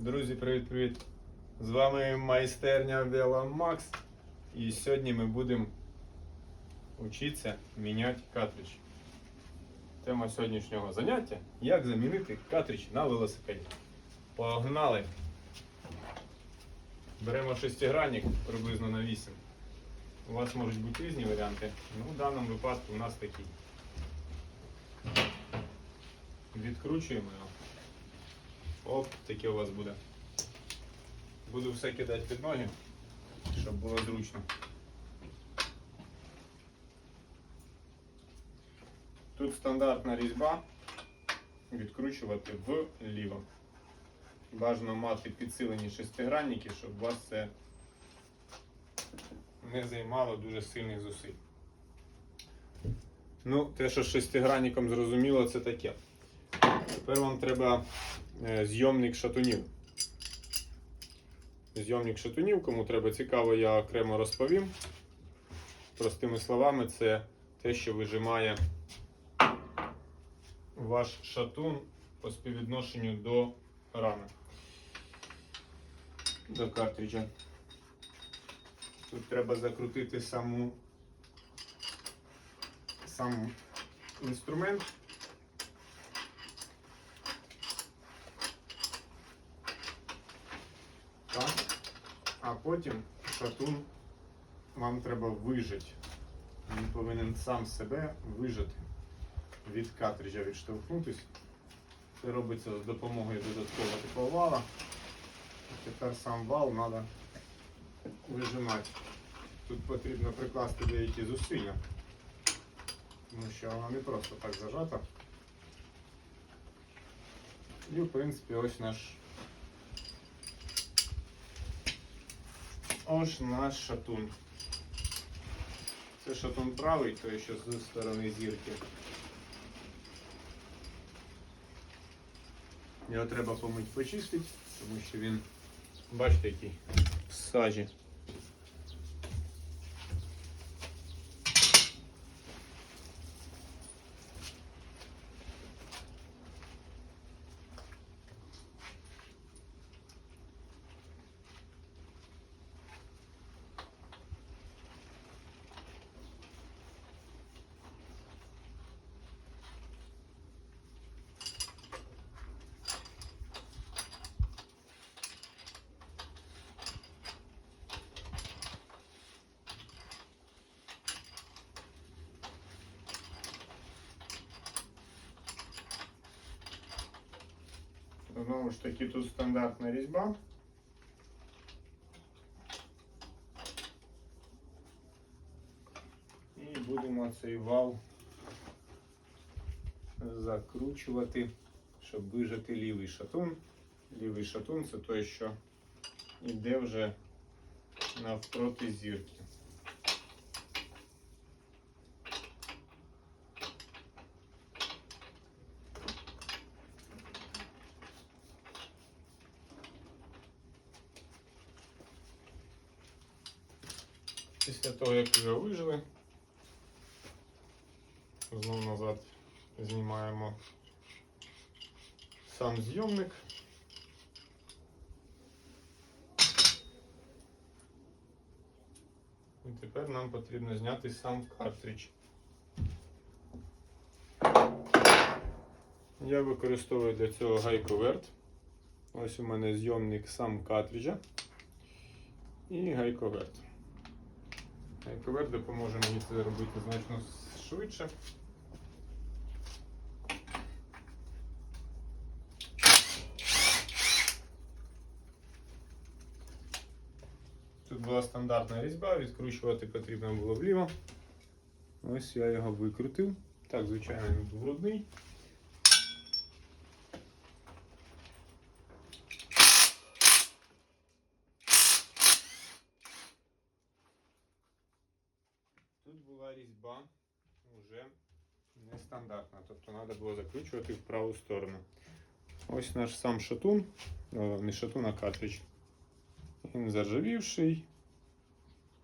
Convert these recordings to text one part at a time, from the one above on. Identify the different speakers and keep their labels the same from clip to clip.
Speaker 1: Друзі, привіт-привіт! З вами майстерня Веломакс. І сьогодні ми будемо вчитися міняти картридж. Тема сьогоднішнього заняття як замінити картридж на велосипеді. Погнали! Беремо шестигранник приблизно на 8. У вас можуть бути різні варіанти. Ну, в даному випадку у нас такий. Відкручуємо його. Оп, таке у вас буде. Буду все кидати під ноги, щоб було зручно. Тут стандартна різьба. Відкручувати вліво. Бажано мати підсилені шестигранники, щоб вас це не займало дуже сильних зусиль. Ну, те, що з шестигранником зрозуміло, це таке. Тепер вам треба зйомник шатунів. Зйомник шатунів, кому треба цікаво, я окремо розповім. Простими словами, це те, що вижимає ваш шатун по співвідношенню до рами. До картриджа. Тут треба закрутити саму сам інструмент. Так. А потім шатун вам треба вижати. Він повинен сам себе вижати від картриджа, відштовхнутись. Це робиться з допомогою додаткового такого вала. Тепер сам вал треба вижимати. Тут потрібно прикласти деякі зусилля, тому що вона не просто так зажата. І в принципі ось наш ось наш шатун. Це шатун правий, той що з сторони зірки. Його треба помить почистити, тому що він, бачите, який в сажі. Знову ж таки, тут стандартна різьба. І будемо цей вал закручувати, щоб вижати лівий шатун. Лівий шатун це той, що йде вже навпроти зірки. Після того, як його вижили, знову назад знімаємо сам зйомник. І тепер нам потрібно зняти сам картридж. Я використовую для цього гайковерт. Ось у мене зйомник сам картриджа і гайковерт. Гайковерт допоможе мені це робити значно швидше. Тут була стандартна різьба, відкручувати потрібно було вліво. Ось я його викрутив. Так, звичайно, він був брудний. Тут була різьба вже нестандартна, тобто треба було закручувати в праву сторону. Ось наш сам шатун, не шатун, а картридж. Він заржавівший,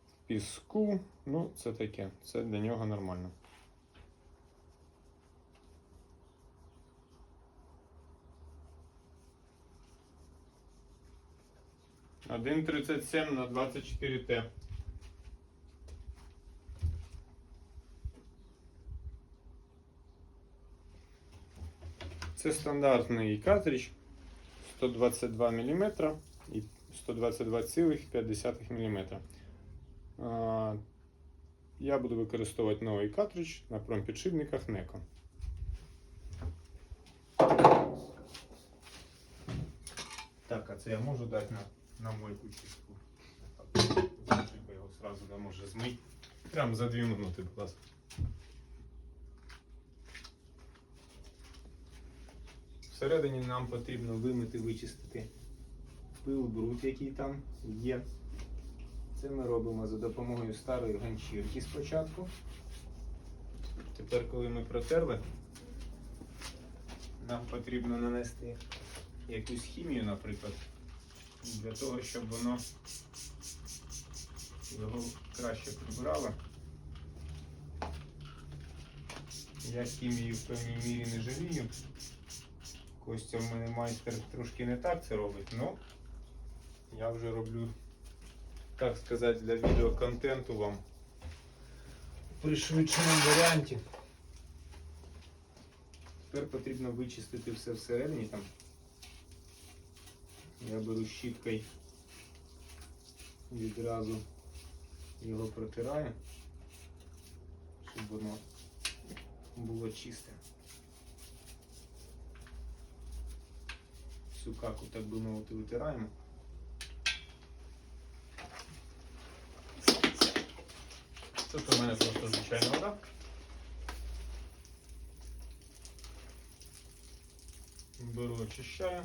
Speaker 1: в піску, ну це таке, це для нього нормально. 1,37 на 24Т. Це стандартний картридж 122 мм і 122,5 мм. Я буду використовувати новий картридж на промпідшипниках NECO. Так, а це я можу дати на, на мойку чистку. Так, його да, може змити. Прямо за 2 минути, будь ласка. Всередині нам потрібно вимити, вичистити пил, бруд, який там є. Це ми робимо за допомогою старої ганчірки спочатку. Тепер, коли ми протерли, нам потрібно нанести якусь хімію, наприклад, для того, щоб воно його краще прибирало. Я хімію в певній мірі не жалію. Костя в мене майстер трошки не так це робить, але я вже роблю, так сказати, для відеоконтенту вам в пришвидшеному варіанті. Тепер потрібно вичистити все всередині там. Я беру щіткою відразу його протираю, щоб воно було чисте. Всю каку, так би мовити, витираємо. Тут у мене просто звичайна вода. Беру, очищаю.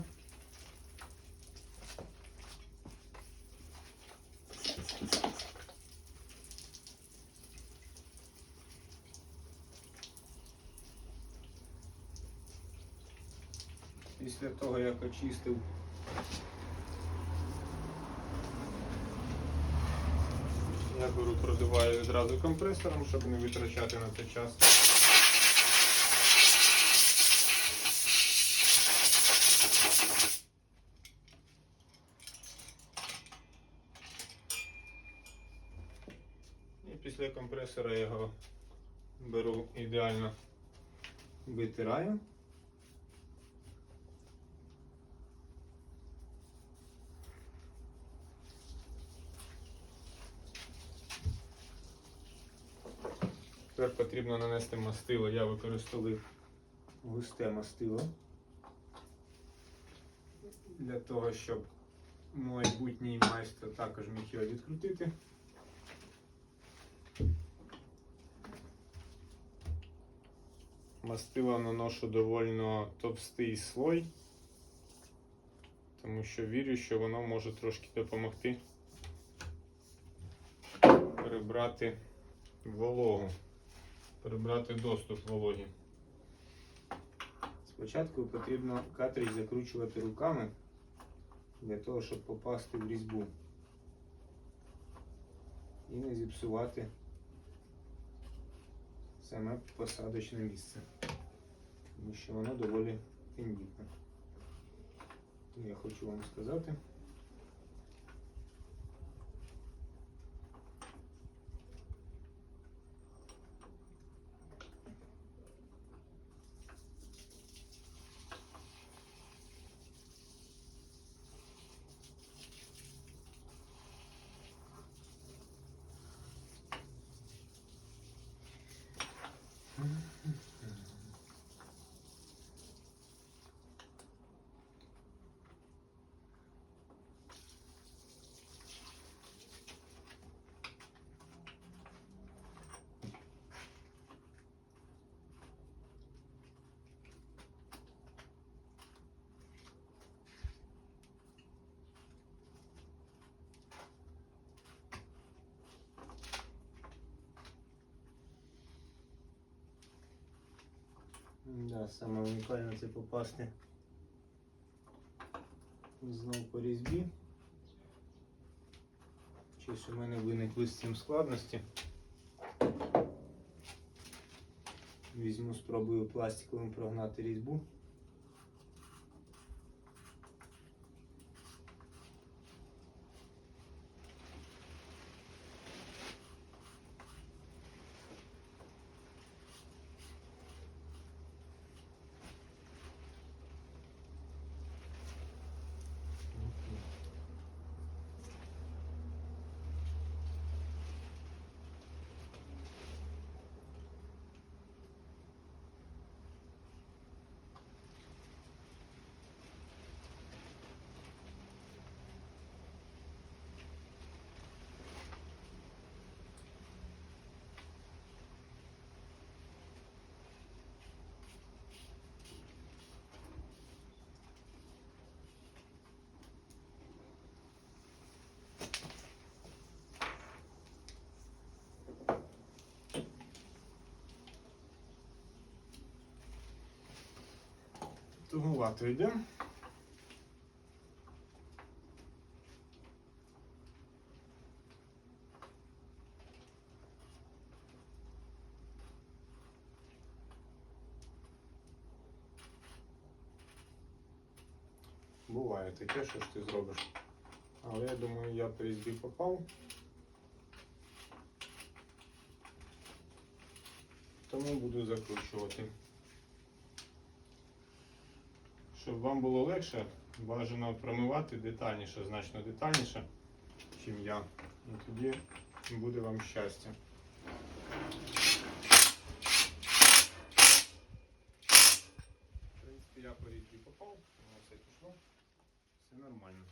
Speaker 1: Після того, як очистив, я беру, продуваю відразу компресором, щоб не витрачати на це час. І після компресора його беру ідеально витираю. Тепер потрібно нанести мастило. Я використовую густе мастило для того, щоб майбутній майстер також міг його відкрутити. Мастило наношу довольно товстий слой, тому що вірю, що воно може трошки допомогти прибрати вологу прибрати доступ вологі. Спочатку потрібно картридж закручувати руками для того, щоб попасти в різьбу і не зіпсувати саме посадочне місце, тому що воно доволі тендітне. Я хочу вам сказати. Да, саме унікальне це попасти знов по різьбі. Щось у мене виникли з цим складності. Візьму, спробую пластиковим прогнати різьбу. Тугувато йде. Буває таке, що ж ти зробиш. Але я думаю, я по різьбі попав. Тому буду закручувати. Щоб вам було легше, бажано промивати детальніше, значно детальніше, ніж я. І тоді буде вам щастя. В принципі, я по різьбі попав, воно все пішло. Все нормально.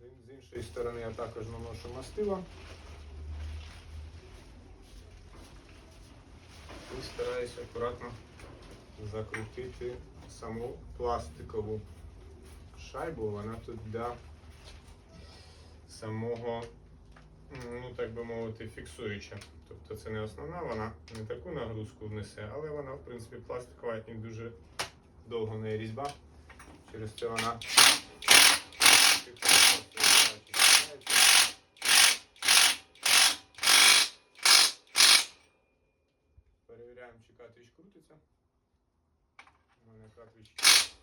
Speaker 1: З- З іншої сторони я також наношу мастила. І стараюся акуратно закрутити саму пластикову шайбу. Вона тут для самого, ну так би мовити, фіксуюча. Тобто це не основна, вона не таку нагрузку внесе, але вона, в принципі, пластикова і дуже довго в неї різьба. Через це вона Перевіряємо, чи картридж крутиться. У мене картридж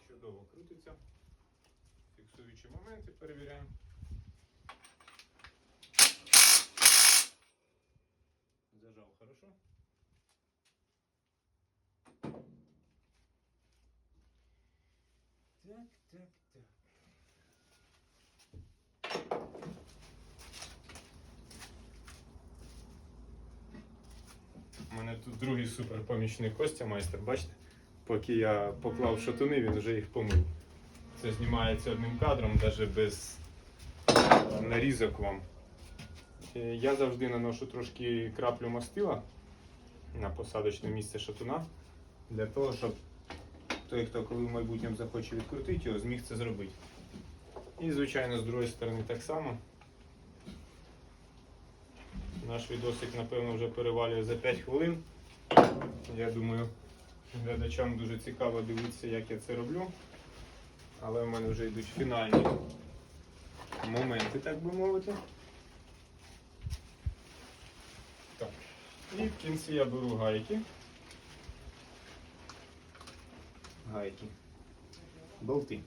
Speaker 1: чудово крутиться. Фіксуючі моменти перевіряємо. Зажав хорошо. Так, так, так. Тут другий суперпомічник Костя майстер, бачите? Поки я поклав шатуни, він вже їх помив. Це знімається одним кадром, навіть без нарізок вам. Е, Я завжди наношу трошки краплю мастила на посадочне місце шатуна, для того, щоб той, хто коли в майбутньому захоче відкрутити його, зміг це зробити. І, звичайно, з другої сторони так само. Наш відосик, напевно, вже перевалює за 5 хвилин. Я думаю, глядачам дуже цікаво дивитися, як я це роблю. Але в мене вже йдуть фінальні моменти, так би мовити. Так. І в кінці я беру гайки. Гайки. Болти.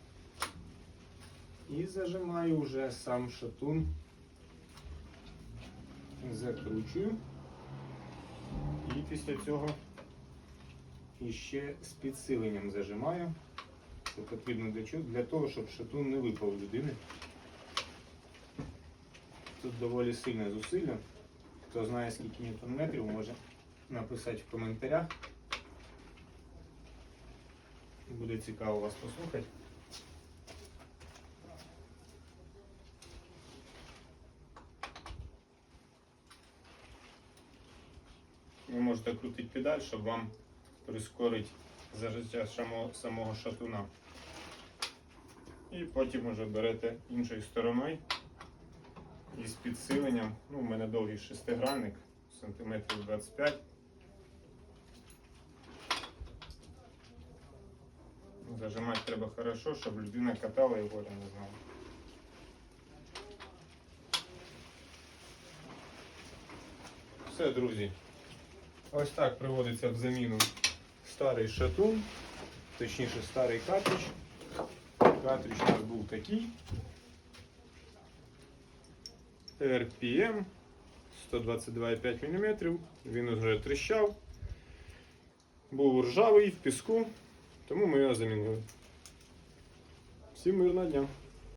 Speaker 1: І зажимаю вже сам шатун закручую. І після цього іще з підсиленням зажимаю. Це потрібно для чого? Для того, щоб шатун не випав людини. Тут доволі сильне зусилля. Хто знає скільки ньютон метрів, може написати в коментарях. Буде цікаво вас послухати. Ви можете крутити педаль, щоб вам прискорити зажиття самого, шатуна. І потім вже берете іншою стороною із підсиленням. Ну, у мене довгий шестигранник, сантиметрів 25. Зажимати треба хорошо, щоб людина катала і горя не знала. Все, друзі. Ось так приводиться в заміну старий шатун, точніше старий картридж. Картридж у нас був такий. RPM 122,5 мм. Він уже тріщав. Був ржавий в піску, тому ми його замінили. Всім мирного дня!